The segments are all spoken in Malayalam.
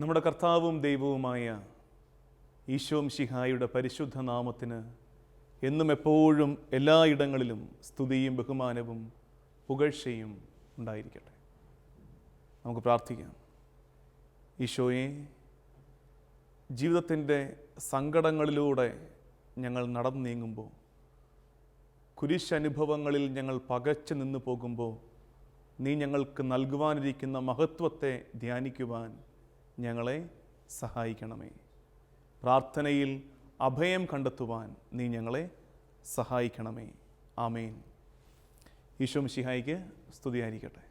നമ്മുടെ കർത്താവും ദൈവവുമായ ഈശോം ശിഹായുടെ പരിശുദ്ധ നാമത്തിന് എന്നും എപ്പോഴും എല്ലായിടങ്ങളിലും സ്തുതിയും ബഹുമാനവും പുകഴ്ചയും ഉണ്ടായിരിക്കട്ടെ. നമുക്ക് പ്രാർത്ഥിക്കാം. ഈശോയെ ജീവിതത്തിന്റെ സങ്കടങ്ങളിലൂടെ ഞങ്ങൾ നടന്നു നീങ്ങുമ്പോൾ കുരിശനുഭവങ്ങളിൽ ഞങ്ങൾ പകച്ചു നിന്നു പോകുമ്പോൾ നീ ഞങ്ങൾക്ക് നൽകുവാനിരിക്കുന്ന മഹത്വത്തെ ധ്യാനിക്കുവാൻ ഞങ്ങളെ സഹായിക്കണമേ. പ്രാർത്ഥനയിൽ അഭയം കണ്ടെത്തുവാൻ നീ ഞങ്ങളെ സഹായിക്കണമേ. ആമേൻ. ഈശോ മിശിഹായിക്ക് സ്തുതിയായിരിക്കട്ടെ.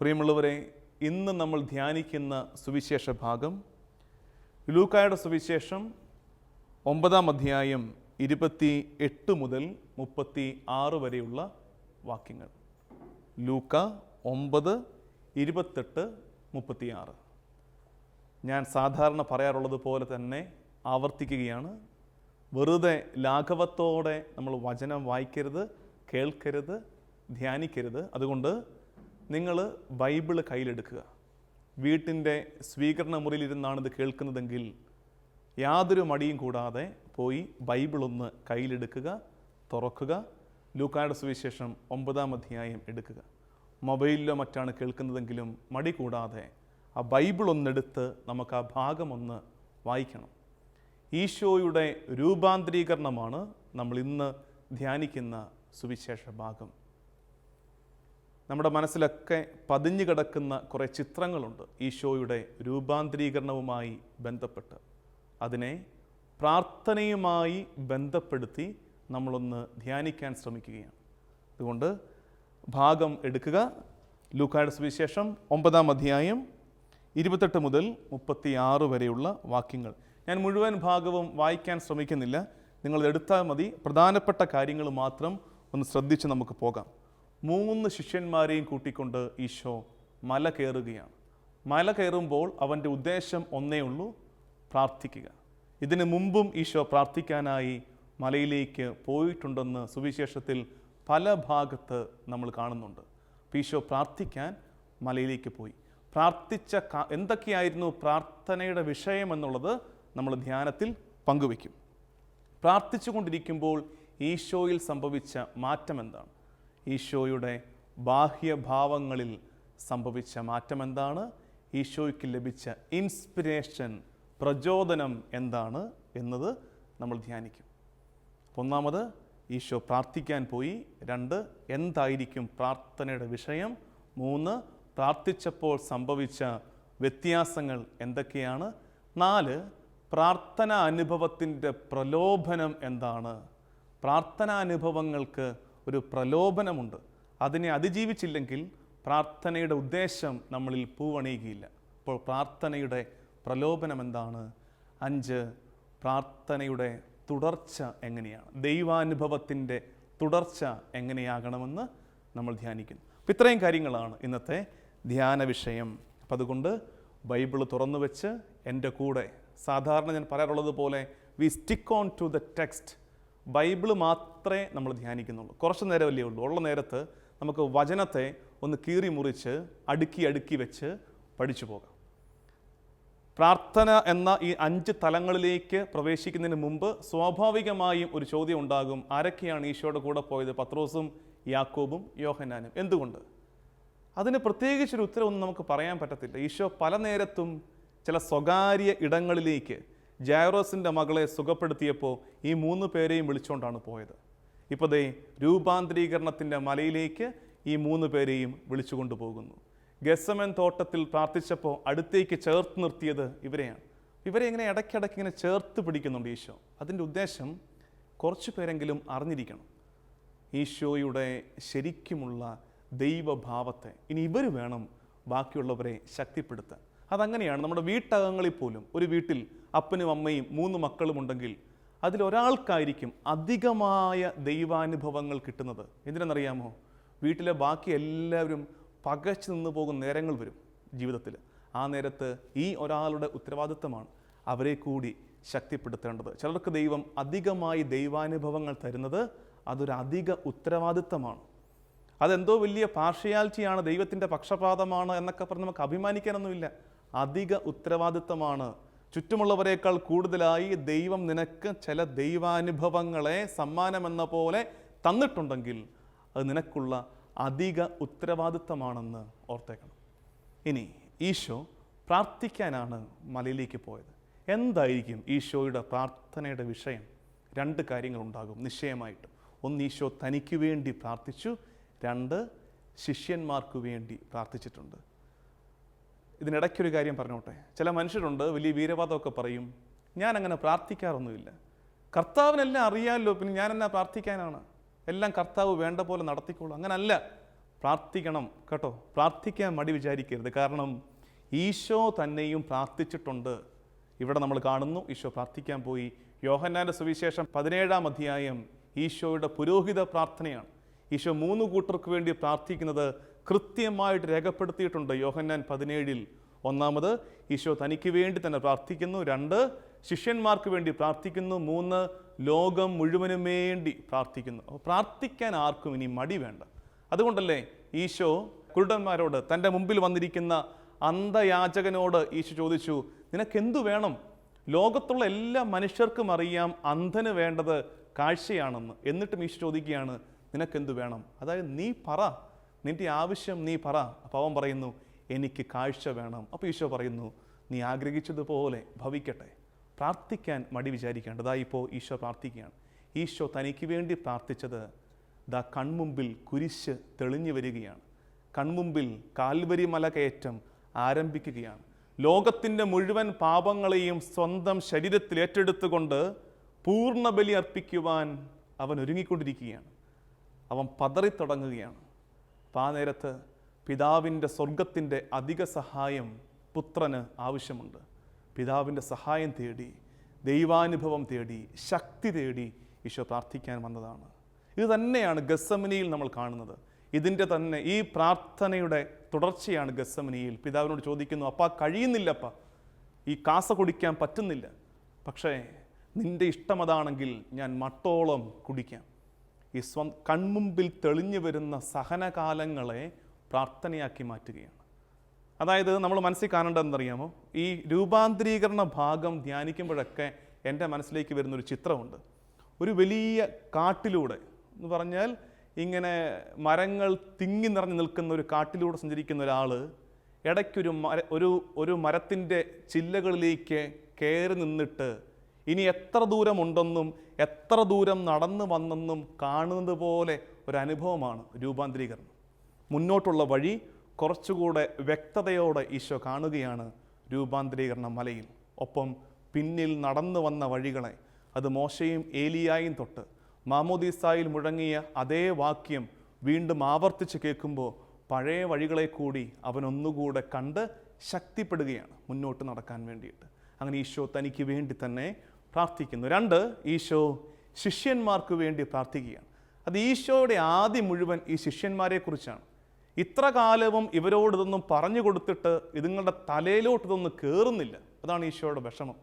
പ്രിയമുള്ളവരെ ഇന്ന് നമ്മൾ ധ്യാനിക്കുന്ന സുവിശേഷ ഭാഗം ലൂക്കായുടെ സുവിശേഷം ഒമ്പതാം അധ്യായം ഇരുപത്തി എട്ട് മുതൽ മുപ്പത്തി ആറ് വരെയുള്ള വാക്യങ്ങൾ. ലൂക്ക ഒമ്പത് ഇരുപത്തെട്ട് മുപ്പത്തിയാറ്. ഞാൻ സാധാരണ പറയാറുള്ളത് പോലെ തന്നെ ആവർത്തിക്കുകയാണ്. വെറുതെ ലാഘവത്തോടെ നമ്മൾ വചനം വായിക്കരുത് കേൾക്കരുത് ധ്യാനിക്കരുത്. അതുകൊണ്ട് നിങ്ങൾ ബൈബിൾ കയ്യിലെടുക്കുക. വീട്ടിന്റെ സ്വീകരണ മുറിയിലിരുന്നാണ് ഇത് കേൾക്കുന്നതെങ്കിൽ യാതൊരു മടിയും കൂടാതെ പോയി ബൈബിളൊന്ന് കയ്യിലെടുക്കുക തുറക്കുക. ലൂക്കായുടെ സുവിശേഷം ഒമ്പതാം അധ്യായം എടുക്കുക. മൊബൈലിലോ മറ്റാണ് കേൾക്കുന്നതെങ്കിലും മടി കൂടാതെ ആ ബൈബിൾ ഒന്നെടുത്ത് നമുക്ക് ആ ഭാഗമൊന്ന് വായിക്കണം. ഈശോയുടെ രൂപാന്തരീകരണമാണ് നമ്മൾ ഇന്ന് ധ്യാനിക്കുന്ന സുവിശേഷ ഭാഗം. നമ്മുടെ മനസ്സിലൊക്കെ പതിഞ്ഞു കിടക്കുന്ന കുറേ ചിത്രങ്ങളുണ്ട് ഈശോയുടെ രൂപാന്തരീകരണവുമായി ബന്ധപ്പെട്ട്. അതിനെ പ്രാർത്ഥനയുമായി ബന്ധപ്പെടുത്തി നമ്മളൊന്ന് ധ്യാനിക്കാൻ ശ്രമിക്കുകയാണ്. അതുകൊണ്ട് ഭാഗം എടുക്കുക. ലൂക്കായുടെ സുവിശേഷം ഒമ്പതാം അധ്യായം ഇരുപത്തെട്ട് മുതൽ മുപ്പത്തി ആറ് വരെയുള്ള വാക്യങ്ങൾ. ഞാൻ മുഴുവൻ ഭാഗവും വായിക്കാൻ ശ്രമിക്കുന്നില്ല. നിങ്ങൾ എടുത്താൽ മതി. പ്രധാനപ്പെട്ട കാര്യങ്ങൾ മാത്രം ഒന്ന് ശ്രദ്ധിച്ച് നമുക്ക് പോകാം. മൂന്ന് ശിഷ്യന്മാരെയും കൂട്ടിക്കൊണ്ട് ഈശോ മല കയറുകയാണ്. മല കയറുമ്പോൾ അവന്റെ ഉദ്ദേശം ഒന്നേ ഉള്ളൂ പ്രാർത്ഥിക്കുക. ഇതിനു മുമ്പും ഈശോ പ്രാർത്ഥിക്കാനായി മലയിലേക്ക് പോയിട്ടുണ്ടെന്ന് സുവിശേഷത്തിൽ പല ഭാഗത്ത് നമ്മൾ കാണുന്നുണ്ട്. അപ്പോൾ ഈശോ പ്രാർത്ഥിക്കാൻ മലയിലേക്ക് പോയി. പ്രാർത്ഥിച്ച എന്തൊക്കെയായിരുന്നു പ്രാർത്ഥനയുടെ വിഷയം എന്നുള്ളത് നമ്മൾ ധ്യാനത്തിൽ പങ്കുവയ്ക്കും പ്രാർത്ഥിച്ചുകൊണ്ടിരിക്കുമ്പോൾ ഈശോയിൽ സംഭവിച്ച മാറ്റം എന്താണ്? ഈശോയുടെ ബാഹ്യഭാവങ്ങളിൽ സംഭവിച്ച മാറ്റം എന്താണ്? ഈശോയ്ക്ക് ലഭിച്ച ഇൻസ്പിരേഷൻ പ്രചോദനം എന്താണ് എന്നത് നമ്മൾ ധ്യാനിക്കും. ഒന്നാമത് ഈശോ പ്രാർത്ഥിക്കാൻ പോയി. രണ്ട് എന്തായിരിക്കും പ്രാർത്ഥനയുടെ വിഷയം? മൂന്ന് പ്രാർത്ഥിച്ചപ്പോൾ സംഭവിച്ച വ്യത്യാസങ്ങൾ എന്തൊക്കെയാണ്? നാല് പ്രാർത്ഥന അനുഭവത്തിന്റെ പ്രലോഭനം എന്താണ്? പ്രാർത്ഥനാനുഭവങ്ങൾക്ക് ഒരു പ്രലോഭനമുണ്ട്. അതിനെ അതിജീവിച്ചില്ലെങ്കിൽ പ്രാർത്ഥനയുടെ ഉദ്ദേശം നമ്മളിൽ പൂവണിയുകയില്ല. അപ്പോൾ പ്രാർത്ഥനയുടെ പ്രലോഭനം എന്താണ്? അഞ്ച് പ്രാർത്ഥനയുടെ തുടർച്ച എങ്ങനെയാണ്? ദൈവാനുഭവത്തിന്റെ തുടർച്ച എങ്ങനെയാകണമെന്ന് നമ്മൾ ധ്യാനിക്കുന്നു. അപ്പം ഇത്രയും കാര്യങ്ങളാണ് ഇന്നത്തെ ധ്യാന വിഷയം. അപ്പം അതുകൊണ്ട് ബൈബിൾ തുറന്നു വെച്ച് എന്റെ കൂടെ സാധാരണ ഞാൻ പറയാറുള്ളത് പോലെ we stick on to the text. Bible മാത്രമേ നമ്മൾ ധ്യാനിക്കുന്നുള്ളൂ. കുറച്ച് നേരമല്ലേ ഉള്ളൂ. ഉള്ള നേരത്ത് നമുക്ക് വചനത്തെ ഒന്ന് കീറി മുറിച്ച് അടുക്കി അടുക്കി വെച്ച് പഠിച്ചു പോകാം. പ്രാർത്ഥന എന്ന ഈ അഞ്ച് തലങ്ങളിലേക്ക് പ്രവേശിക്കുന്നതിന് മുമ്പ് സ്വാഭാവികമായും ഒരു ചോദ്യം ഉണ്ടാകും. ആരൊക്കെയാണ് ഈശോയുടെ കൂടെ പോയത്? പത്രോസും യാക്കോബും യോഹനാനും എന്തുകൊണ്ട്? അതിന് പ്രത്യേകിച്ചൊരു ഉത്തരവൊന്നും നമുക്ക് പറയാൻ പറ്റത്തില്ല. ഈശോ പല നേരത്തും ചില സ്വകാര്യ ഇടങ്ങളിലേക്ക് ജായറോസിന്റെ മകളെ സുഖപ്പെടുത്തിയപ്പോൾ ഈ മൂന്ന് പേരെയും വിളിച്ചുകൊണ്ടാണ് പോയത്. ഇപ്പോൾ ദേ രൂപാന്തരീകരണത്തിന്റെ മലയിലേക്ക് ഈ മൂന്ന് പേരെയും വിളിച്ചുകൊണ്ട് പോകുന്നു. ഗസമൻ തോട്ടത്തിൽ പ്രാർത്ഥിച്ചപ്പോൾ അടുത്തേക്ക് ചേർത്ത് നിർത്തിയത് ഇവരെയാണ്. ഇവരെ ഇങ്ങനെ ഇടയ്ക്കിടയ്ക്ക് ഇങ്ങനെ ചേർത്ത് പിടിക്കുന്നുണ്ട് ഈശോ. അതിന്റെ ഉദ്ദേശം കുറച്ച് പേരെങ്കിലും അറിഞ്ഞിരിക്കണം. ഈശോയുടെ ശരിക്കുമുള്ള ദൈവഭാവത്തെ ഇനി ഇവർ വേണം ബാക്കിയുള്ളവരെ ശക്തിപ്പെടുത്താൻ. അതങ്ങനെയാണ് നമ്മുടെ വീട്ടകങ്ങളിൽ പോലും ഒരു വീട്ടിൽ അപ്പനും അമ്മയും മൂന്ന് മക്കളും ഉണ്ടെങ്കിൽ അതിലൊരാൾക്കായിരിക്കും അധികമായ ദൈവാനുഭവങ്ങൾ കിട്ടുന്നത്. എന്തിനെന്നറിയാമോ? വീട്ടിലെ ബാക്കി എല്ലാവരും പകച്ചു നിന്ന് പോകുന്ന നേരങ്ങൾ വരും ജീവിതത്തിൽ. ആ നേരത്ത് ഈ ഒരാളുടെ ഉത്തരവാദിത്തമാണ് അവരെ കൂടി ശക്തിപ്പെടുത്തേണ്ടത്. ചിലർക്ക് ദൈവം അധികമായി ദൈവാനുഭവങ്ങൾ തരുന്നത് അതൊരു അധിക ഉത്തരവാദിത്തമാണ്. അതെന്തോ വലിയ പാർഷ്യാലിറ്റിയാണ് ദൈവത്തിന്റെ പക്ഷപാതമാണ് എന്നൊക്കെ പറഞ്ഞ് നമുക്ക് അഭിമാനിക്കാനൊന്നുമില്ല. അധിക ഉത്തരവാദിത്തമാണ്. ചുറ്റുമുള്ളവരെക്കാൾ കൂടുതലായി ദൈവം നിനക്ക് ചില ദൈവാനുഭവങ്ങളെ സമ്മാനമെന്ന പോലെ തന്നിട്ടുണ്ടെങ്കിൽ അത് നിനക്കുള്ള അധിക ഉത്തരവാദിത്തമാണെന്ന് ഓർത്തേക്കണം. ഇനി ഈശോ പ്രാർത്ഥിക്കാനാണ് മലയിലേക്ക് പോയത്. എന്തായിരിക്കും ഈശോയുടെ പ്രാർത്ഥനയുടെ വിഷയം? രണ്ട് കാര്യങ്ങളുണ്ടാകും നിശ്ചയമായിട്ടും. ഒന്ന് ഈശോ തനിക്ക് വേണ്ടി പ്രാർത്ഥിച്ചു. രണ്ട് ശിഷ്യന്മാർക്ക് വേണ്ടി പ്രാർത്ഥിച്ചിട്ടുണ്ട്. ഇതിനിടയ്ക്കൊരു കാര്യം പറഞ്ഞോട്ടെ. ചില മനുഷ്യരുണ്ട് വലിയ വീരവാദമൊക്കെ പറയും. ഞാൻ അങ്ങനെ പ്രാർത്ഥിക്കാറൊന്നുമില്ല. കർത്താവിനെല്ലാം അറിയാമല്ലോ പിന്നെ ഞാൻ എന്നാ പ്രാർത്ഥിക്കാനാണ്? എല്ലാം കർത്താവ് വേണ്ട പോലെ നടത്തിക്കോളൂ. അങ്ങനല്ല. പ്രാർത്ഥിക്കണം കേട്ടോ. പ്രാർത്ഥിക്കാൻ മടി വിചാരിക്കരുത്. കാരണം ഈശോ തന്നെയും പ്രാർത്ഥിച്ചിട്ടുണ്ട്. ഇവിടെ നമ്മൾ കാണുന്നു. ഈശോ പ്രാർത്ഥിക്കാൻ പോയി. യോഹന്നാന്റെ സുവിശേഷം പതിനേഴാം അധ്യായം ഈശോയുടെ പുരോഹിത പ്രാർത്ഥനയാണ്. ഈശോ മൂന്ന് കൂട്ടർക്ക് വേണ്ടി പ്രാർത്ഥിക്കുന്നത് കൃത്യമായിട്ട് രേഖപ്പെടുത്തിയിട്ടുണ്ട് യോഹന്നാൻ പതിനേഴിൽ. ഒന്നാമത് ഈശോ തനിക്ക് വേണ്ടി തന്നെ പ്രാർത്ഥിക്കുന്നു. രണ്ട് ശിഷ്യന്മാർക്ക് വേണ്ടി പ്രാർത്ഥിക്കുന്നു. മൂന്ന് ലോകം മുഴുവനും വേണ്ടി പ്രാർത്ഥിക്കുന്നു. പ്രാർത്ഥിക്കാൻ ആർക്കും ഇനി മടി വേണ്ട. അതുകൊണ്ടല്ലേ ഈശോ കുരുടന്മാരോട് തന്റെ മുമ്പിൽ വന്നിരിക്കുന്ന അന്ധയാചകനോട് ഈശോ ചോദിച്ചു നിനക്കെന്തു വേണം? ലോകത്തുള്ള എല്ലാ മനുഷ്യർക്കും അറിയാം അന്ധന് വേണ്ടത് കാഴ്ചയാണെന്ന്. എന്നിട്ടും ഈശോ ചോദിക്കുകയാണ് നിനക്കെന്തു വേണം? അതായത് നീ പറ. നിന്റെ ആവശ്യം നീ പറ. അപ്പോൾ അവൻ പറയുന്നു എനിക്ക് കാഴ്ച വേണം. അപ്പോൾ ഈശോ പറയുന്നു നീ ആഗ്രഹിച്ചതുപോലെ ഭവിക്കട്ടെ. പ്രാർത്ഥിക്കാൻ മടി വിചാരിക്കേണ്ടതാ. ഇപ്പോൾ ഈശോ പ്രാർത്ഥിക്കുകയാണ്. ഈശോ തനിക്ക് വേണ്ടി പ്രാർത്ഥിച്ചത് ദാ കൺമുമ്പിൽ കുരിശ് തെളിഞ്ഞു വരികയാണ്. കൺമുമ്പിൽ കാൽവരി മല കയറ്റം ആരംഭിക്കുകയാണ്. ലോകത്തിന്റെ മുഴുവൻ പാപങ്ങളെയും സ്വന്തം ശരീരത്തിൽ ഏറ്റെടുത്തുകൊണ്ട് പൂർണ ബലി അർപ്പിക്കുവാൻ അവൻ ഒരുങ്ങിക്കൊണ്ടിരിക്കുകയാണ്. അവൻ പതറിത്തുടങ്ങുകയാണ് അപ്പം ആ നേരത്ത് പിതാവിന്റെ സ്വർഗത്തിന്റെ അധിക സഹായം പുത്രന് ആവശ്യമുണ്ട്. പിതാവിന്റെ സഹായം തേടി ദൈവാനുഭവം തേടി ശക്തി തേടി ഈശോ പ്രാർത്ഥിക്കാൻ വന്നതാണ്. ഇത് തന്നെയാണ് ഗസമിനിയിൽ നമ്മൾ കാണുന്നത്. ഇതിന്റെ തന്നെ ഈ പ്രാർത്ഥനയുടെ തുടർച്ചയാണ് ഗസമിനിയിൽ പിതാവിനോട് ചോദിക്കുന്നു അപ്പ കഴിയുന്നില്ലപ്പ ഈ കാസ കുടിക്കാൻ പറ്റുന്നില്ല. പക്ഷേ നിന്റെ ഇഷ്ടം അതാണെങ്കിൽ ഞാൻ മട്ടോളം കുടിക്കാം. ഈ സ്വ കൺമുമ്പിൽ തെളിഞ്ഞു വരുന്ന സഹനകാലങ്ങളെ പ്രാർത്ഥനയാക്കി മാറ്റുകയാണ്. അതായത് നമ്മൾ മനസ്സിൽ കാണേണ്ടത് ഈ രൂപാന്തരീകരണ ഭാഗം ധ്യാനിക്കുമ്പോഴൊക്കെ എന്റെ മനസ്സിലേക്ക് വരുന്നൊരു ചിത്രമുണ്ട്. ഒരു വലിയ കാട്ടിലൂടെ എന്ന് പറഞ്ഞാൽ ഇങ്ങനെ മരങ്ങൾ തിങ്ങി നിറഞ്ഞു നിൽക്കുന്ന ഒരു കാട്ടിലൂടെ സഞ്ചരിക്കുന്ന ഒരാൾ ഇടയ്ക്കൊരു മര ഒരു ഒരു മരത്തിന്റെ ചില്ലകളിലേക്ക് കയറി നിന്നിട്ട് ഇനി എത്ര ദൂരമുണ്ടെന്നും എത്ര ദൂരം നടന്നു വന്നെന്നും കാണുന്നത് പോലെ ഒരു അനുഭവമാണ് രൂപാന്തരീകരണം. മുന്നോട്ടുള്ള വഴി കുറച്ചുകൂടെ വ്യക്തതയോടെ ഈശോ കാണുകയാണ് രൂപാന്തരീകരണ മലയിൽ. ഒപ്പം പിന്നിൽ നടന്നു വന്ന വഴികളെ അത് മോശയും ഏലിയായും തൊട്ട് മാമോദീസായിൽ മുഴങ്ങിയ അതേ വാക്യം വീണ്ടും ആവർത്തിച്ച് കേൾക്കുമ്പോൾ പഴയ വഴികളെ കൂടി അവനൊന്നുകൂടെ കണ്ട് ശക്തിപ്പെടുകയാണ് മുന്നോട്ട് നടക്കാൻ വേണ്ടിയിട്ട്. അങ്ങനെ ഈശോ തനിക്ക് വേണ്ടി തന്നെ പ്രാർത്ഥിക്കുന്നു. രണ്ട് ഈശോ ശിഷ്യന്മാർക്ക് വേണ്ടി പ്രാർത്ഥിക്കുകയാണ്. അത് ഈശോയുടെ ആദ്യം മുഴുവൻ ഈ ശിഷ്യന്മാരെക്കുറിച്ചാണ്. ഇത്ര കാലവും ഇവരോട് ഇതൊന്നും പറഞ്ഞു കൊടുത്തിട്ട് ഇതുങ്ങളുടെ തലയിലോട്ട് ഇതൊന്നും കയറുന്നില്ല അതാണ് ഈശോയുടെ വിഷമം.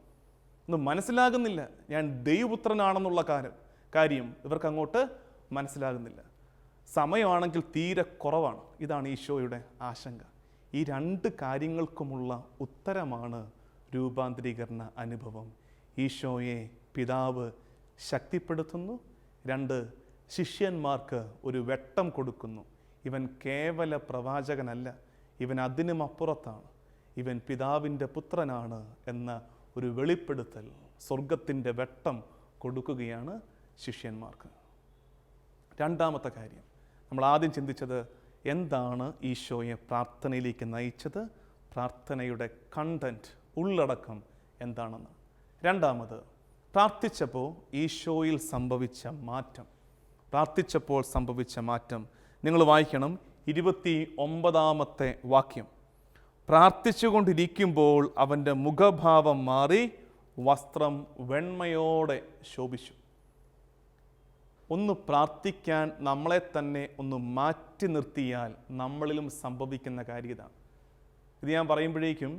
ഒന്നും മനസ്സിലാകുന്നില്ല. ഞാൻ ദൈവപുത്രനാണെന്നുള്ള കാര്യം. കാര്യം ഇവർക്ക് അങ്ങോട്ട് മനസ്സിലാകുന്നില്ല. സമയമാണെങ്കിൽ തീരെ കുറവാണ്. ഇതാണ് ഈശോയുടെ ആശങ്ക. ഈ രണ്ട് കാര്യങ്ങൾക്കുമുള്ള ഉത്തരമാണ് രൂപാന്തരീകരണ അനുഭവം. ഈശോയെ പിതാവ് ശക്തിപ്പെടുത്തുന്നു. രണ്ട് ശിഷ്യന്മാർക്ക് ഒരു വെട്ടം കൊടുക്കുന്നു. ഇവൻ കേവല പ്രവാചകനല്ല ഇവൻ അതിനും അപ്പുറത്താണ് ഇവൻ പിതാവിന്റെ പുത്രനാണ് എന്ന ഒരു വെളിപ്പെടുത്തൽ സ്വർഗത്തിന്റെ വെട്ടം കൊടുക്കുകയാണ് ശിഷ്യന്മാർക്ക്. രണ്ടാമത്തെ കാര്യം നമ്മൾ ആദ്യം ചിന്തിച്ചത് എന്താണ് ഈശോയെ പ്രാർത്ഥനയിലേക്ക് നയിച്ചത്? പ്രാർത്ഥനയുടെ കണ്ടന്റ് ഉള്ളടക്കം എന്താണെന്ന്. രണ്ടാമത് പ്രാർത്ഥിച്ചപ്പോൾ ഈശോയിൽ സംഭവിച്ച മാറ്റം. പ്രാർത്ഥിച്ചപ്പോൾ സംഭവിച്ച മാറ്റം നിങ്ങൾ വായിക്കണം ഇരുപത്തി ഒമ്പതാമത്തെ വാക്യം. പ്രാർത്ഥിച്ചുകൊണ്ടിരിക്കുമ്പോൾ അവന്റെ മുഖഭാവം മാറി വസ്ത്രം വെണ്മയോടെ ശോഭിച്ചു. ഒന്ന് പ്രാർത്ഥിക്കാൻ നമ്മളെ തന്നെ ഒന്ന് മാറ്റി നിർത്തിയാൽ നമ്മളിലും സംഭവിക്കുന്ന കാര്യം ഇതാണ്. ഇത് ഞാൻ പറയുമ്പോഴേക്കും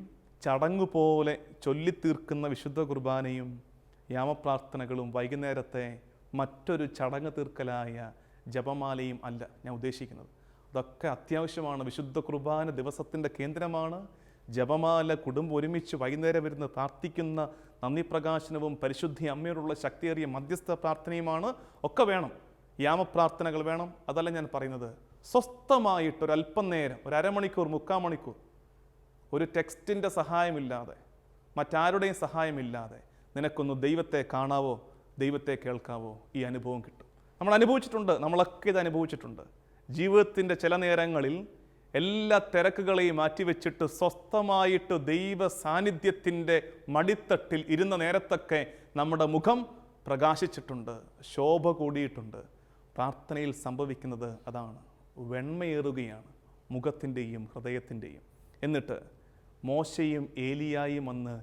ചടങ്ങ് പോലെ ചൊല്ലിത്തീർക്കുന്ന വിശുദ്ധ കുർബാനയും യാമപ്രാർത്ഥനകളും വൈകുന്നേരത്തെ മറ്റൊരു ചടങ്ങ് തീർക്കലായ ജപമാലയും അല്ല ഞാൻ ഉദ്ദേശിക്കുന്നത്. അതൊക്കെ അത്യാവശ്യമാണ്. വിശുദ്ധ കുർബാന ദിവസത്തിന്റെ കേന്ദ്രമാണ്. ജപമാല കുടുംബം ഒരുമിച്ച് വൈകുന്നേരം വരുന്ന പ്രാർത്ഥിക്കുന്ന നന്ദി പ്രകാശനവും പരിശുദ്ധി അമ്മയോടുള്ള ശക്തിയേറിയ മധ്യസ്ഥ പ്രാർത്ഥനയുമാണ് ഒക്കെ വേണം. യാമപ്രാർത്ഥനകൾ വേണം. അതല്ല ഞാൻ പറയുന്നത്. സ്വസ്ഥമായിട്ട് ഒരു അല്പം നേരം ഒരു അരമണിക്കൂർ മുക്കാൽ മണിക്കൂർ ഒരു ടെക്സ്റ്റിന്റെ സഹായമില്ലാതെ മറ്റാരുടെയും സഹായമില്ലാതെ നിനക്കൊന്ന് ദൈവത്തെ കാണാവോ? ദൈവത്തെ കേൾക്കാവോ? ഈ അനുഭവം കിട്ടും. നമ്മൾ അനുഭവിച്ചിട്ടുണ്ട് നമ്മളൊക്കെ ഇത് അനുഭവിച്ചിട്ടുണ്ട് ജീവിതത്തിന്റെ ചില നേരങ്ങളിൽ എല്ലാ തിരക്കുകളെയും മാറ്റിവെച്ചിട്ട് സ്വസ്ഥമായിട്ട് ദൈവ സാന്നിധ്യത്തിന്റെ മടിത്തട്ടിൽ ഇരുന്ന നേരത്തൊക്കെ നമ്മുടെ മുഖം പ്രകാശിച്ചിട്ടുണ്ട് ശോഭ കൂടിയിട്ടുണ്ട്. പ്രാർത്ഥനയിൽ സംഭവിക്കുന്നത് അതാണ്. വെണ്മയേറുകയാണ് മുഖത്തിന്റെയും ഹൃദയത്തിന്റെയും. എന്നിട്ട് മോശയും ഏലിയായും വന്ന്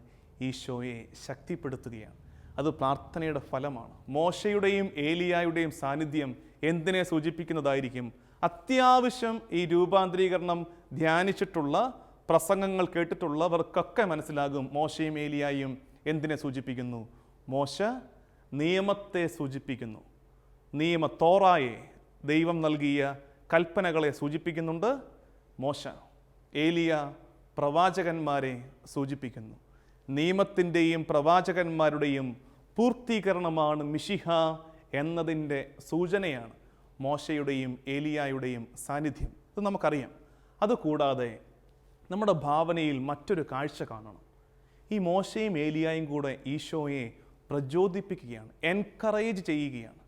ഈശോയെ ശക്തിപ്പെടുത്തുകയാണ്. അത് പ്രാർത്ഥനയുടെ ഫലമാണ്. മോശയുടെയും ഏലിയായുടെയും സാന്നിധ്യം എന്തിനെ സൂചിപ്പിക്കുന്നതായിരിക്കും? അത്യാവശ്യം ഈ രൂപാന്തരീകരണം ധ്യാനിച്ചിട്ടുള്ള പ്രസംഗങ്ങൾ കേട്ടിട്ടുള്ളവർക്കൊക്കെ മനസ്സിലാകും മോശയും ഏലിയായും എന്തിനെ സൂചിപ്പിക്കുന്നു. മോശ നിയമത്തെ സൂചിപ്പിക്കുന്നു. നിയമ തോറായെ ദൈവം നൽകിയ കൽപ്പനകളെ സൂചിപ്പിക്കുന്നുണ്ട്. മോശ ഏലിയ പ്രവാചകന്മാരെ സൂചിപ്പിക്കുന്നു. നിയമത്തിന്റെയും പ്രവാചകന്മാരുടെയും പൂർത്തീകരണമാണ് മിഷിഹ എന്നതിന്റെ സൂചനയാണ് മോശയുടെയും ഏലിയായുടെയും സാന്നിധ്യം. ഇത് നമുക്കറിയാം. അതുകൂടാതെ നമ്മുടെ ഭാവനയിൽ മറ്റൊരു കാഴ്ച കാണണം. ഈ മോശയും ഏലിയായും കൂടെ ഈശോയെ പ്രചോദിപ്പിക്കുകയാണ് എൻകറേജ് ചെയ്യുകയാണ്.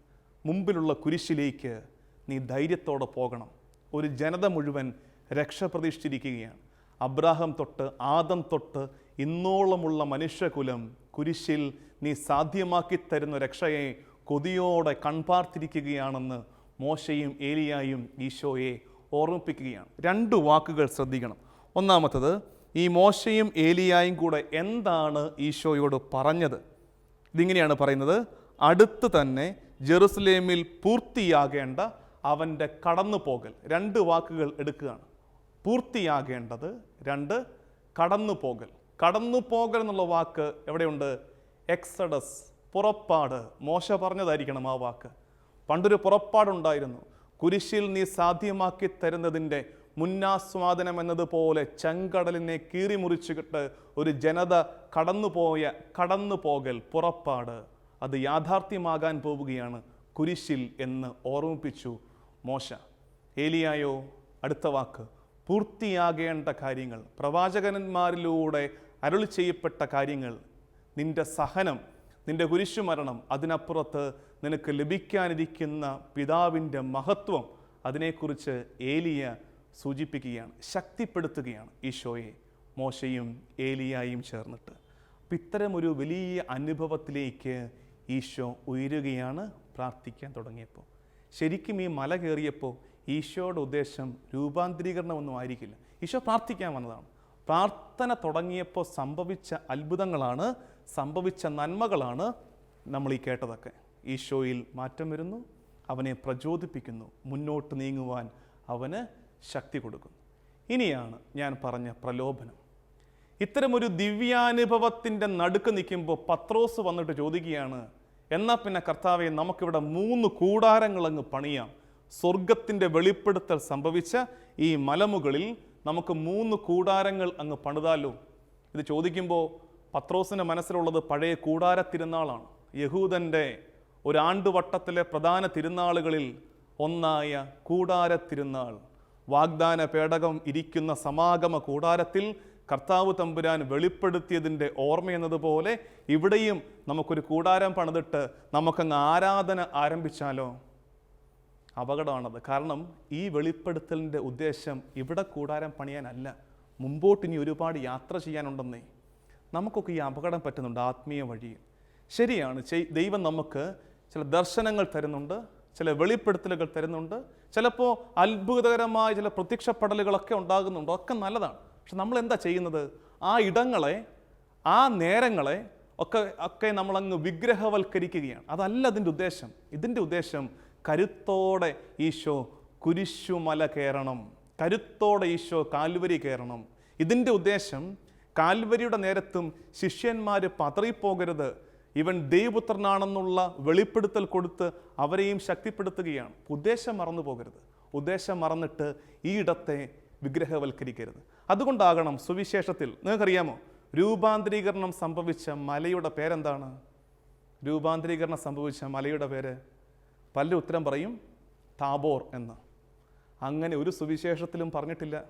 മുമ്പിലുള്ള കുരിശിലേക്ക് നീ ധൈര്യത്തോടെ പോകണം. ഒരു ജനത മുഴുവൻ രക്ഷ പ്രതീക്ഷിച്ചിരിക്കുകയാണ് അബ്രാഹം തൊട്ട് ആദം തൊട്ട് ഇന്നോളമുള്ള മനുഷ്യകുലം കുരിശിൽ നീ സാധ്യമാക്കി തരുന്ന രക്ഷയെ കൊതിയോടെ കൺപാർത്തിരിക്കുകയാണെന്ന് മോശയും ഏലിയായും ഈശോയെ ഓർമ്മിപ്പിക്കുകയാണ്. രണ്ട് വാക്കുകൾ ശ്രദ്ധിക്കണം. ഒന്നാമത്തത് ഈ മോശയും ഏലിയായും കൂടെ എന്താണ് ഈശോയോട് പറഞ്ഞത്? ഇതിങ്ങനെയാണ് പറയുന്നത് അടുത്ത് തന്നെ ജെറുസലേമിൽ പൂർത്തിയാകേണ്ട അവന്റെ കടന്നു പോകൽ രണ്ട് വാക്കുകൾ എടുക്കുകയാണ്. പൂർത്തിയാകേണ്ടത് രണ്ട് കടന്നുപോകൽ കടന്നുപോകൽ എന്നുള്ള വാക്ക് എവിടെയുണ്ട്? എക്സഡസ് പുറപ്പാട്. മോശ പറഞ്ഞതായിരിക്കണം ആ വാക്ക്. പണ്ടൊരു പുറപ്പാടുണ്ടായിരുന്നു. കുരിശിൽ നീ സാധ്യമാക്കി തരുന്നതിന്റെ മുന്നാസ്വാദനം എന്നതുപോലെ ചെങ്കടലിനെ കീറിമുറിച്ചിട്ട് ഒരു ജനത കടന്നുപോയ കടന്നുപോകൽ പുറപ്പാട്. അത് യാഥാർത്ഥ്യമാകാൻ പോവുകയാണ് കുരിശിൽ എന്ന് ഓർമ്മിപ്പിച്ചു മോശ. ഏലിയായോ അടുത്ത വാക്ക്. പൂർത്തിയാകേണ്ട കാര്യങ്ങൾ. പ്രവാചകന്മാരിലൂടെ അരുളി ചെയ്യപ്പെട്ട കാര്യങ്ങൾ നിന്റെ സഹനം നിന്റെ കുരിശുമരണം അതിനപ്പുറത്ത് നിനക്ക് ലഭിക്കാനിരിക്കുന്ന പിതാവിന്റെ മഹത്വം അതിനെക്കുറിച്ച് ഏലിയ സൂചിപ്പിക്കുകയാണ് ശക്തിപ്പെടുത്തുകയാണ് ഈശോയെ മോശയും ഏലിയായും ചേർന്നിട്ട്. അപ്പം ഇത്തരമൊരു വലിയ അനുഭവത്തിലേക്ക് ഈശോ ഉയരുകയാണ് പ്രാർത്ഥിക്കാൻ തുടങ്ങിയപ്പോൾ. ശരിക്കും ഈ മല കയറിയപ്പോൾ ഈശോയുടെ ഉദ്ദേശം രൂപാന്തരീകരണമൊന്നും ആയിരിക്കില്ല. ഈശോ പ്രാർത്ഥിക്കാൻ വന്നതാണ്. പ്രാർത്ഥന തുടങ്ങിയപ്പോൾ സംഭവിച്ച അത്ഭുതങ്ങളാണ് സംഭവിച്ച നന്മകളാണ് നമ്മൾ ഈ കേട്ടതൊക്കെ. ഈശോയിൽ മാറ്റം വരുന്നു അവനെ പ്രചോദിപ്പിക്കുന്നു മുന്നോട്ട് നീങ്ങുവാൻ അവന് ശക്തി കൊടുക്കുന്നു. ഇനിയാണ് ഞാൻ പറഞ്ഞ പ്രലോഭനം. ഇത്തരമൊരു ദിവ്യാനുഭവത്തിന്റെ നടുക്ക് നിൽക്കുമ്പോൾ പത്രോസ് വന്നിട്ട് ചോദിക്കുകയാണ് എന്നാൽ പിന്നെ കർത്താവെ നമുക്കിവിടെ മൂന്ന് കൂടാരങ്ങളങ്ങ് പണിയാം. സ്വർഗത്തിന്റെ വെളിപ്പെടുത്തൽ സംഭവിച്ച ഈ മലമുകളിൽ നമുക്ക് മൂന്ന് കൂടാരങ്ങൾ അങ്ങ് പണിതാലോ? ഇത് ചോദിക്കുമ്പോൾ പത്രോസിന്റെ മനസ്സിലുള്ളത് പഴയ കൂടാര തിരുനാളാണ്. യഹൂദന്റെ ഒരാണ്ടുവട്ടത്തിലെ പ്രധാന തിരുനാളുകളിൽ ഒന്നായ കൂടാര തിരുനാൾ. വാഗ്ദാന പേടകം ഇരിക്കുന്ന സമാഗമ കൂടാരത്തിൽ കർത്താവ് തമ്പുരാൻ വെളിപ്പെടുത്തിയതിന്റെ ഓർമ്മയെന്നതുപോലെ ഇവിടെയും നമുക്കൊരു കൂടാരം പണിതിട്ട് നമുക്കങ്ങ് ആരാധന ആരംഭിച്ചാലോ? അപകടമാണത്. കാരണം ഈ വെളിപ്പെടുത്തലിന്റെ ഉദ്ദേശം ഇവിടെ കൂടാരം പണിയാനല്ല. മുമ്പോട്ട് ഇനി ഒരുപാട് യാത്ര ചെയ്യാനുണ്ടെന്നേ നമുക്കൊക്കെ ഈ അപകടം പറ്റുന്നുണ്ട് ആത്മീയ വഴി. ശരിയാണ്. ദൈവം നമുക്ക് ചില ദർശനങ്ങൾ തരുന്നുണ്ട് ചില വെളിപ്പെടുത്തലുകൾ തരുന്നുണ്ട് ചിലപ്പോൾ അത്ഭുതകരമായ ചില പ്രത്യക്ഷപ്പെടലുകളൊക്കെ ഉണ്ടാകുന്നുണ്ട്. ഒക്കെ നല്ലതാണ്. പക്ഷെ നമ്മൾ എന്താ ചെയ്യുന്നത്? ആ ഇടങ്ങളെ ആ നേരങ്ങളെ ഒക്കെ ഒക്കെ നമ്മളങ്ങ് വിഗ്രഹവൽക്കരിക്കുകയാണ്. അതല്ല അതിന്റെ ഉദ്ദേശം. ഇതിന്റെ ഉദ്ദേശം കരുത്തോടെ ഈശോ കുരിശുമല കയറണം. കരുത്തോടെ ഈശോ കാൽവരി കയറണം. ഇതിന്റെ ഉദ്ദേശം കാൽവരിയുടെ നേരത്തും ശിഷ്യന്മാർ പതറിപ്പോകരുത്. ഇവൻ ദൈവപുത്രനാണെന്നുള്ള വെളിപ്പെടുത്തൽ കൊടുത്ത് അവരെയും ശക്തിപ്പെടുത്തുകയാണ്. ഉദ്ദേശം മറന്നു പോകരുത്. ഉദ്ദേശം മറന്നിട്ട് ഈ ഇടത്തെ വിഗ്രഹവൽക്കരിക്കരുത്. അതുകൊണ്ടാകണം സുവിശേഷത്തിൽ നിങ്ങൾക്കറിയാമോ? രൂപാന്തരീകരണം സംഭവിച്ച മലയുടെ പേരെന്താണ്? രൂപാന്തരീകരണം സംഭവിച്ച മലയുടെ പേര് പലരും ഉത്തരം പറയും താബോർ എന്ന്. അങ്ങനെ ഒരു സുവിശേഷത്തിലും പറഞ്ഞിട്ടില്ല.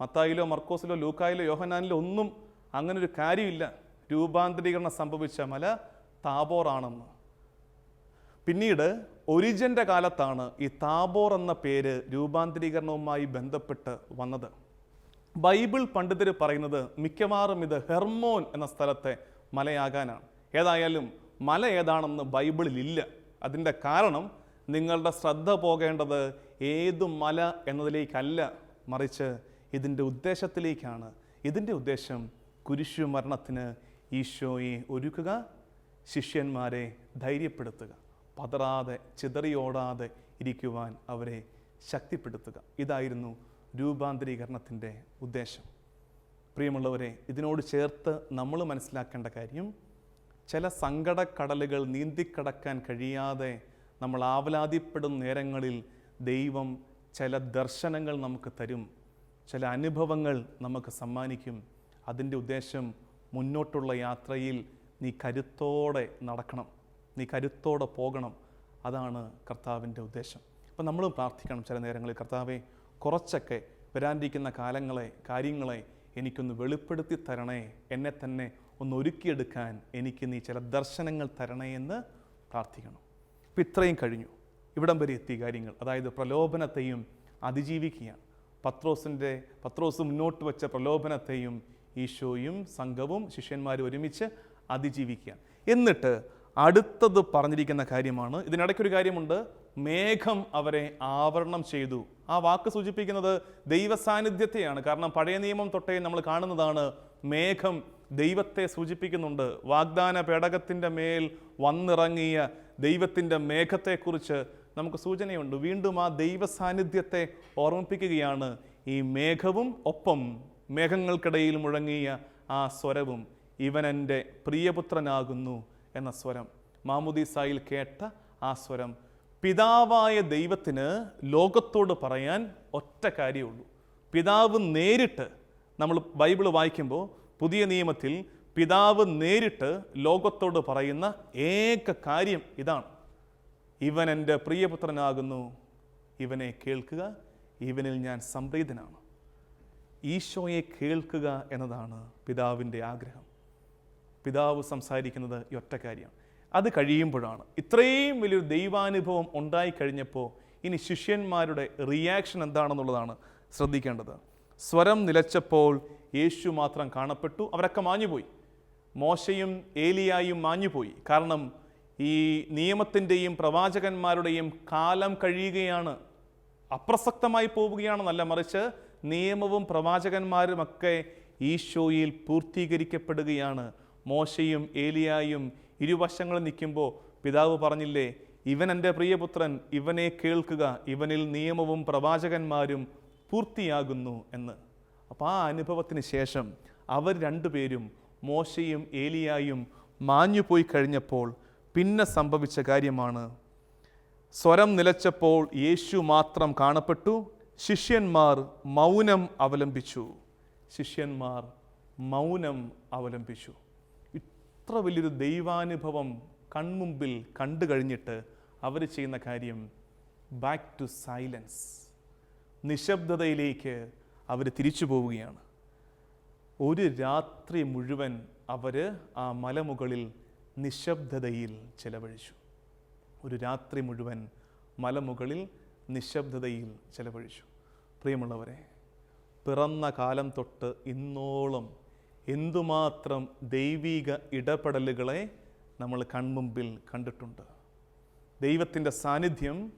മത്തായിലോ മർക്കോസിലോ ലൂക്കായിലോ യോഹനാനിലോ ഒന്നും അങ്ങനെ ഒരു കാര്യമില്ല. രൂപാന്തരീകരണം സംഭവിച്ച മല താബോറാണെന്ന്. പിന്നീട് ഒരിജന്റെ കാലത്താണ് ഈ താബോർ എന്ന പേര് രൂപാന്തരീകരണവുമായി ബന്ധപ്പെട്ട് വന്നത്. ബൈബിൾ പണ്ഡിതർ പറയുന്നത് മിക്കവാറും ഇത് ഹെർമോൻ എന്ന സ്ഥലത്തെ മലയാകാനാണ്. ഏതായാലും മല ഏതാണെന്ന് ബൈബിളിൽ ഇല്ല അതിന്റെ കാരണം നിങ്ങളുടെ ശ്രദ്ധ പോകേണ്ടത് ഏതു മല എന്നതിലേക്കല്ല മറിച്ച് ഇതിന്റെ ഉദ്ദേശത്തിലേക്കാണ്. ഇതിന്റെ ഉദ്ദേശം കുരിശു മരണത്തിന് ഈശോയെ ഒരുക്കുക ശിഷ്യന്മാരെ ധൈര്യപ്പെടുത്തുക പതറാതെ ചിതറിയോടാതെ ഇരിക്കുവാൻ അവരെ ശക്തിപ്പെടുത്തുക. ഇതായിരുന്നു രൂപാന്തരീകരണത്തിന്റെ ഉദ്ദേശം. പ്രിയമുള്ളവരെ ഇതിനോട് ചേർത്ത് നമ്മൾ മനസ്സിലാക്കേണ്ട കാര്യം ചില സങ്കടക്കടലുകൾ നീന്തിക്കടക്കാൻ കഴിയാതെ നമ്മൾ ആവലാതിപ്പെടും നേരങ്ങളിൽ ദൈവം ചില ദർശനങ്ങൾ നമുക്ക് തരും. ചില അനുഭവങ്ങൾ നമുക്ക് സമ്മാനിക്കും. അതിന്റെ ഉദ്ദേശം മുന്നോട്ടുള്ള യാത്രയിൽ നീ കരുത്തോടെ നടക്കണം. നീ കരുത്തോടെ പോകണം. അതാണ് കർത്താവിന്റെ ഉദ്ദേശം. അപ്പം നമ്മൾ പ്രാർത്ഥിക്കണം ചില നേരങ്ങളിൽ. കർത്താവെ കുറച്ചൊക്കെ വരാനിരിക്കുന്ന കാലങ്ങളെ കാര്യങ്ങളെ എനിക്കൊന്ന് വെളിപ്പെടുത്തി തരണേ. എന്നെ തന്നെ ഒന്ന് ഒരുക്കിയെടുക്കാൻ എനിക്ക് നീ ചില ദർശനങ്ങൾ തരണേ എന്ന് പ്രാർത്ഥിക്കണം. ഇപ്പം ഇത്രയും കഴിഞ്ഞു. ഇവിടം വരെ എത്തിയ കാര്യങ്ങൾ അതായത് പ്രലോഭനത്തെയും അതിജീവിക്കുകയാണ്. പത്രോസിന്റെ പത്രോസ് മുന്നോട്ട് വെച്ച പ്രലോഭനത്തെയും ഈശോയും സംഘവും ശിഷ്യന്മാരും ഒരുമിച്ച് അതിജീവിക്കുകയാണ്. എന്നിട്ട് അടുത്തത് പറഞ്ഞിരിക്കുന്ന കാര്യമാണ് ഇതിനിടയ്ക്കൊരു കാര്യമുണ്ട്. മേഘം അവരെ ആവരണം ചെയ്തു. ആ വാക്ക് സൂചിപ്പിക്കുന്നത് ദൈവസാന്നിധ്യത്തെയാണ്. കാരണം പഴയ നിയമം തൊട്ടേ നമ്മൾ കാണുന്നതാണ് മേഘം ദൈവത്തെ സൂചിപ്പിക്കുന്നുണ്ട്. വാഗ്ദാന പേടകത്തിന്റെ മേൽ വന്നിറങ്ങിയ ദൈവത്തിന്റെ മേഘത്തെക്കുറിച്ച് നമുക്ക് സൂചനയുണ്ട്. വീണ്ടും ആ ദൈവ സാന്നിധ്യത്തെ ഓർമ്മിപ്പിക്കുകയാണ്. ഈ മേഘവും ഒപ്പം മേഘങ്ങൾക്കിടയിൽ മുഴങ്ങിയ ആ സ്വരവും ഇവനെന്റെ പ്രിയപുത്രനാകുന്നു എന്ന സ്വരം. മാമുദീസായിൽ കേട്ട ആ സ്വരം. പിതാവായ ദൈവത്തിന് ലോകത്തോട് പറയാൻ ഒറ്റ കാര്യമുള്ളൂ. പിതാവ് നേരിട്ട് നമ്മൾ ബൈബിൾ വായിക്കുമ്പോൾ പുതിയ നിയമത്തിൽ പിതാവ് നേരിട്ട് ലോകത്തോട് പറയുന്ന ഏക കാര്യം ഇതാണ്. ഇവൻ എന്റെ പ്രിയപുത്രനാകുന്നു. ഇവനെ കേൾക്കുക ഇവനിൽ ഞാൻ സംപ്രീതനാണ്. ഈശോയെ കേൾക്കുക എന്നതാണ് പിതാവിന്റെ ആഗ്രഹം. പിതാവ് സംസാരിക്കുന്നത് ഈ ഒറ്റ കാര്യമാണ് അത് കഴിയുമ്പോഴാണ്. ഇത്രയും വലിയൊരു ദൈവാനുഭവം ഉണ്ടായി കഴിഞ്ഞപ്പോൾ ഇനി ശിഷ്യന്മാരുടെ റിയാക്ഷൻ എന്താണെന്നുള്ളതാണ് ശ്രദ്ധിക്കേണ്ടത്. സ്വരം നിലച്ചപ്പോൾ യേശു മാത്രം കാണപ്പെട്ടു അവരൊക്കെ മാഞ്ഞുപോയി. മോശയും ഏലിയായും മാഞ്ഞുപോയി. കാരണം ഈ നിയമത്തിന്റെയും പ്രവാചകന്മാരുടെയും കാലം കഴിയുകയാണ് അപ്രസക്തമായി പോവുകയാണെന്നല്ല മറിച്ച് നിയമവും പ്രവാചകന്മാരുമൊക്കെ ഈശോയിൽ പൂർത്തീകരിക്കപ്പെടുകയാണ്. മോശയും ഏലിയായും ഇരുവശങ്ങളിൽ നിൽക്കുമ്പോൾ പിതാവ് പറഞ്ഞില്ലേ ഇവൻ എന്റെ പ്രിയപുത്രൻ ഇവനെ കേൾക്കുക ഇവനിൽ നിയമവും പ്രവാചകന്മാരും പൂർത്തിയാകുന്നു എന്ന്. അപ്പോൾ ആ അനുഭവത്തിന് ശേഷം അവർ രണ്ടുപേരും മോശയും ഏലിയായും മാഞ്ഞു പോയി കഴിഞ്ഞപ്പോൾ പിന്നെ സംഭവിച്ച കാര്യമാണ്. സ്വരം നിലച്ചപ്പോൾ യേശു മാത്രം കാണപ്പെട്ടു. ശിഷ്യന്മാർ മൗനം അവലംബിച്ചു. ശിഷ്യന്മാർ മൗനം അവലംബിച്ചു. ഇത്ര വലിയൊരു ദൈവാനുഭവം കൺമുമ്പിൽ കണ്ടു കഴിഞ്ഞിട്ട് അവർ ചെയ്യുന്ന കാര്യം ബാക്ക് ടു സൈലൻസ് നിശബ്ദതയിലേക്ക് അവർ തിരിച്ചു പോവുകയാണ്. ഒരു രാത്രി മുഴുവൻ അവർ ആ മലമുകളിൽ നിശബ്ദതയിൽ ചെലവഴിച്ചു. ഒരു രാത്രി മുഴുവൻ മലമുകളിൽ നിശബ്ദതയിൽ ചെലവഴിച്ചു. പ്രിയമുള്ളവരെ പിറന്ന കാലം തൊട്ട് ഇന്നോളം എന്തുമാത്രം ദൈവിക ഇടപെടലുകളെ നമ്മൾ കൺമുമ്പിൽ കണ്ടിട്ടുണ്ട്. ദൈവത്തിന്റെ സാന്നിധ്യം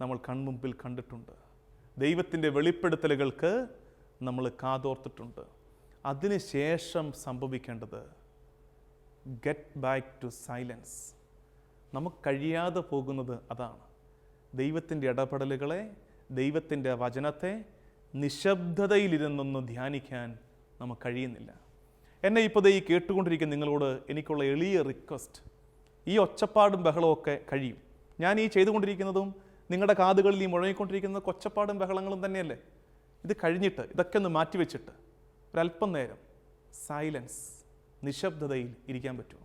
നമ്മൾ കൺമുമ്പിൽ കണ്ടിട്ടുണ്ട്. ദൈവത്തിന്റെ വെളിപ്പെടുത്തലുകൾക്ക് നമ്മൾ കാതോർത്തിട്ടുണ്ട്. അതിനുശേഷം സംഭവിക്കേണ്ടത് ഗെറ്റ് ബാക്ക് ടു സൈലൻസ് നമുക്ക് കഴിയാതെ പോകുന്നത് അതാണ്. ദൈവത്തിന്റെ ഇടപെടലുകളെ ദൈവത്തിന്റെ വചനത്തെ നിശബ്ദതയിലിരുന്നൊന്ന് ധ്യാനിക്കാൻ നമുക്ക് കഴിയുന്നില്ല. എന്നെ ഇപ്പോൾ ഈ കേട്ടുകൊണ്ടിരിക്കുന്ന നിങ്ങളോട് എനിക്കുള്ള എളിയ റിക്വസ്റ്റ് ഈ ഒച്ചപ്പാടും ബഹളവും ഒക്കെ കഴിയും. ഞാൻ ഈ ചെയ്തുകൊണ്ടിരിക്കുന്നതും നിങ്ങളുടെ കാതുകളിൽ ഈ മുഴങ്ങിക്കൊണ്ടിരിക്കുന്ന കൊച്ചപ്പാടും ബഹളങ്ങളും തന്നെയല്ലേ? ഇത് കഴിഞ്ഞിട്ട് ഇതൊക്കെ ഒന്ന് മാറ്റിവെച്ചിട്ട് ഒരല്പം നേരം സൈലൻസ് നിശബ്ദതയിൽ ഇരിക്കാൻ പറ്റുമോ?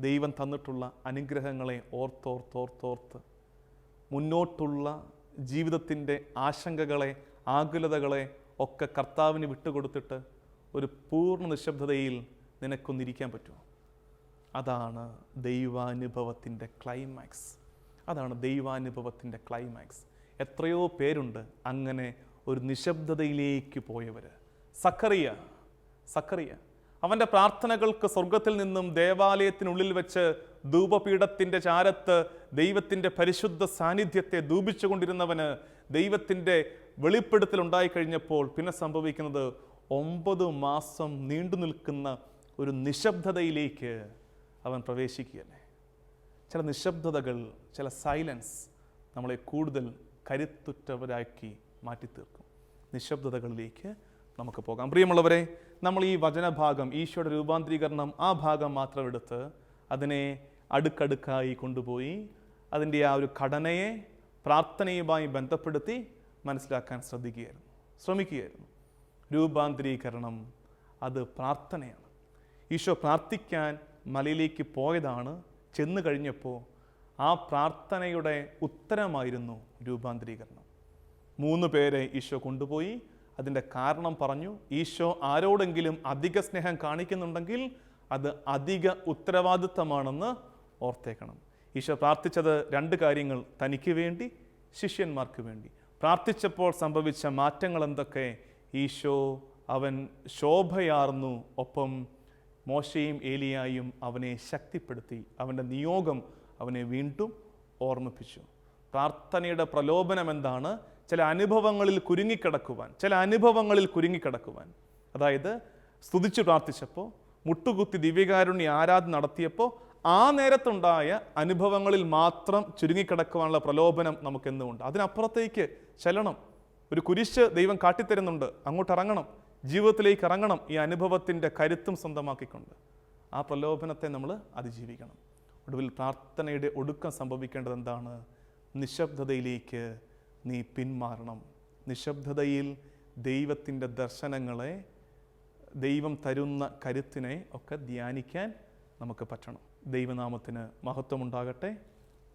ദൈവം തന്നിട്ടുള്ള അനുഗ്രഹങ്ങളെ ഓർത്തോർത്തോർത്തോർത്ത് മുന്നോട്ടുള്ള ജീവിതത്തിന്റെ ആശങ്കകളെ ആകുലതകളെ ഒക്കെ കർത്താവിന് വിട്ടുകൊടുത്തിട്ട് ഒരു പൂർണ നിശബ്ദതയിൽ നിനക്കൊന്നിരിക്കാൻ പറ്റുമോ? അതാണ് ദൈവാനുഭവത്തിന്റെ ക്ലൈമാക്സ് അതാണ് ദൈവാനുഭവത്തിന്റെ ക്ലൈമാക്സ് എത്രയോ പേരുണ്ട് അങ്ങനെ ഒരു നിശബ്ദതയിലേക്ക് പോയവർ സക്കറിയ സക്കറിയ അവന്റെ പ്രാർത്ഥനകൾക്ക് സ്വർഗത്തിൽ നിന്നും ദേവാലയത്തിനുള്ളിൽ വെച്ച് ധൂപപീഠത്തിന്റെ ചാരത്ത് ദൈവത്തിന്റെ പരിശുദ്ധ സാന്നിധ്യത്തെ ധൂപിച്ചുകൊണ്ടിരുന്നവന് ദൈവത്തിന്റെ വെളിപ്പെടുത്തൽ ഉണ്ടായിക്കഴിഞ്ഞപ്പോൾ പിന്നെ സംഭവിക്കുന്നത് ഒമ്പത് മാസം നീണ്ടു നിൽക്കുന്ന ഒരു നിശബ്ദതയിലേക്ക് അവൻ പ്രവേശിക്കുകയല്ലേ ചില നിശബ്ദതകൾ ചില സൈലൻസ് നമ്മളെ കൂടുതൽ കരുത്തുറ്റവരാക്കി മാറ്റി തീർക്കും നിശബ്ദതകളിലേക്ക് നമുക്ക് പോകാം. പ്രിയമുള്ളവരെ നമ്മൾ ഈ വചനഭാഗം ഈശോയുടെ രൂപാന്തരീകരണം ആ ഭാഗം മാത്രം എടുത്ത് അതിനെ അടുക്കടുക്കായി കൊണ്ടുപോയി അതിന്റെ ആ ഒരു ഘടനയെ പ്രാർത്ഥനയുമായി ബന്ധപ്പെടുത്തി മനസ്സിലാക്കാൻ ശ്രദ്ധിക്കുകയായിരുന്നു. ശ്രമിക്കുകയായിരുന്നു. രൂപാന്തരീകരണം അത് പ്രാർത്ഥനയാണ്. ഈശോ പ്രാർത്ഥിക്കാൻ മലയിലേക്ക് പോയതാണ്. ചെന്ന് കഴിഞ്ഞപ്പോൾ ആ പ്രാർത്ഥനയുടെ ഉത്തരമായിരുന്നു രൂപാന്തരീകരണം. മൂന്ന് പേരെ ഈശോ കൊണ്ടുപോയി. അതിന്റെ കാരണം പറഞ്ഞു ഈശോ ആരോടെങ്കിലും അധിക സ്നേഹം കാണിക്കുന്നുണ്ടെങ്കിൽ അത് അധിക ഉത്തരവാദിത്തമാണെന്ന് ഓർത്തേക്കണം. ഈശോ പ്രാർത്ഥിച്ചത് രണ്ട് കാര്യങ്ങൾ തനിക്ക് വേണ്ടി ശിഷ്യന്മാർക്ക് വേണ്ടി. പ്രാർത്ഥിച്ചപ്പോൾ സംഭവിച്ച മാറ്റങ്ങൾ എന്തൊക്കെ? ഈശോ അവൻ ശോഭയാർന്നു ഒപ്പം മോശയും ഏലിയായും അവനെ ശക്തിപ്പെടുത്തി അവന്റെ നിയോഗം അവനെ വീണ്ടും ഓർമ്മിപ്പിച്ചു. പ്രാർത്ഥനയുടെ പ്രലോഭനം എന്താണ് ചില അനുഭവങ്ങളിൽ കുരുങ്ങിക്കിടക്കുവാൻ ചില അനുഭവങ്ങളിൽ കുരുങ്ങിക്കിടക്കുവാൻ. അതായത് സ്തുതിച്ച് പ്രാർത്ഥിച്ചപ്പോൾ മുട്ടുകുത്തി ദിവ്യകാരുണ്യ ആരാധന നടത്തിയപ്പോൾ ആ നേരത്തുണ്ടായ അനുഭവങ്ങളിൽ മാത്രം ചുരുങ്ങിക്കിടക്കുവാനുള്ള പ്രലോഭനം നമുക്കെന്നുമുണ്ട്. അതിനപ്പുറത്തേക്ക് ചെല്ലണം. ഒരു കുരിശ് ദൈവം കാട്ടിത്തരുന്നുണ്ട്. അങ്ങോട്ട് ഇറങ്ങണം ജീവിതത്തിലേക്ക് ഇറങ്ങണം ഈ അനുഭവത്തിന്റെ കരുത്തും സ്വന്തമാക്കിക്കൊണ്ട്. ആ പ്രലോഭനത്തെ നമ്മൾ അതിജീവിക്കണം. ഒടുവിൽ പ്രാർത്ഥനയുടെ ഒടുക്കം സംഭവിക്കേണ്ടത് എന്താണ് നിശബ്ദതയിലേക്ക് നീ പിന്മാറണം. നിശബ്ദതയിൽ ദൈവത്തിന്റെ ദർശനങ്ങളെ ദൈവം തരുന്ന കരുത്തിനെ ഒക്കെ ധ്യാനിക്കാൻ നമുക്ക് പറ്റണം. ദൈവനാമത്തിന് മഹത്വമുണ്ടാകട്ടെ.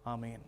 ആമേൻ.